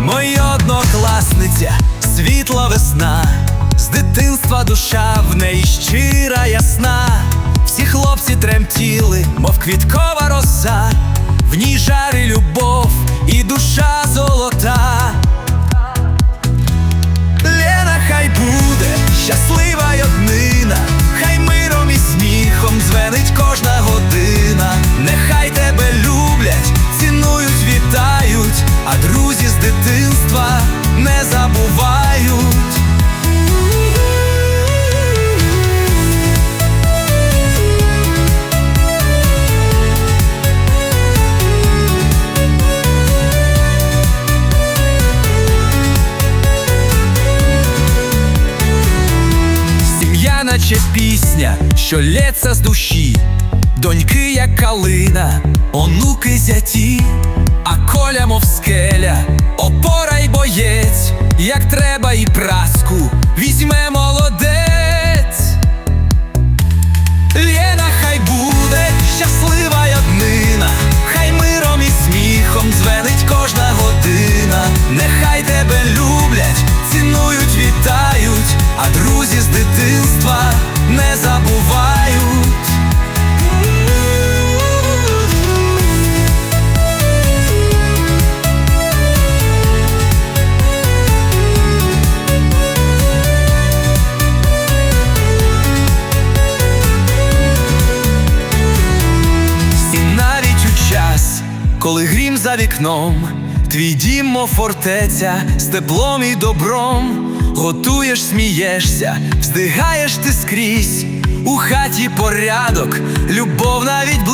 Моя однокласниця, світла весна, з дитинства душа в неї щира ясна. Всі хлопці тремтіли, мов квіткова роса, в ній жарі любов, друзі з дитинства не забувають. Сім'я, наче пісня, що лється з душі, доньки, як калина, онуки зяті, а як треба і праску, візьме коли грім за вікном, твій дім, мов фортеця з теплом і добром, готуєш, смієшся, вздигаєш ти скрізь, у хаті порядок, любов навіть блиск.